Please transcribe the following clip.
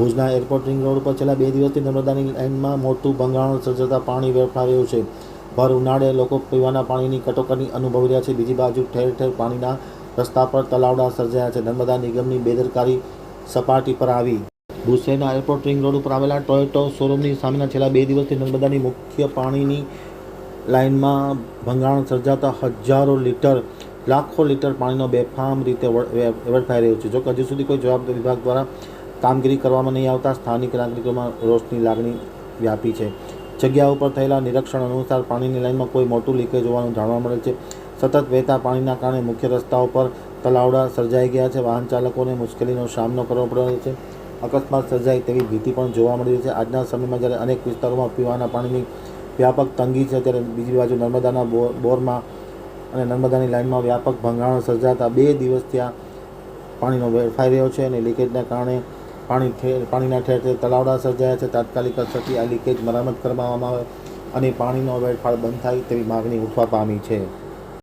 ભુજના airport ring road પર છેલ્લા બે દિવસથી નર્મદાની લાઇનમાં મોટું ભંગાણ સર્જાતા પાણી વેડફાઈ છે. ભર ઉનાળે લોકો પીવાના પાણીની કટોકટી અનુભવી રહ્યા છે. બીજી બાજુ ઠેર ઠેર પાણીના રસ્તા પર તલાવડા સર્જાયા છે. નર્મદા નિગમની બેદરકારી સપાટી પર આવી. ભુજ એરપોર્ટ રિંગ રોડ ઉપર આવેલા ટોયોટો શોરૂમની સામેના છેલ્લા બે દિવસથી નર્મદાની મુખ્ય પાણીની લાઇનમાં ભંગાણ સર્જાતા હજારો લીટર, લાખો લીટર પાણીનો બેફામ રીતે વેડફાઈ રહ્યો છે. જો કે હજુ સુધી કોઈ જવાબદાર વિભાગ દ્વારા કામગીરી કરવામાં નહીં આવતા. સ્થાનિક નાગરિકોમાં રોષની લાગણી વ્યાપી છે. જગ્યા ઉપર થયેલા નિરીક્ષણ અનુસાર પાણીની લાઇનમાં કોઈ મોટું લીકેજ હોવાનું જાણવા મળે છે. સતત વહેતા પાણીના કારણે મુખ્ય રસ્તાઓ પર તલાવડા સર્જાઈ ગયા છે. વાહન ચાલકોને મુશ્કેલીનો સામનો કરવો પડે છે. અકસ્માત સર્જાય તેવી ભીતિ પણ જોવા મળી રહી છે. આજના સમયમાં જ્યારે અનેક વિસ્તારોમાં પીવાના પાણીની વ્યાપક તંગી છે, ત્યારે બીજી બાજુ નર્મદાના બોર બોરમાં અને નર્મદાની લાઇનમાં વ્યાપક ભંગાણો સર્જાતા બે દિવસ ત્યાં પાણીનો વેડફાઈ રહ્યો છે અને લીકેજના કારણે પાણી ઠેર પાણીના ઠેર ઠેર તળાવડા સર્જાયા છે. તાત્કાલિક અસરથી આ લીકેજ મરામત કરવામાં આવે અને પાણીનો વેડફાળ બંધ થાય તેવી માગણી ઉઠવા પામી છે.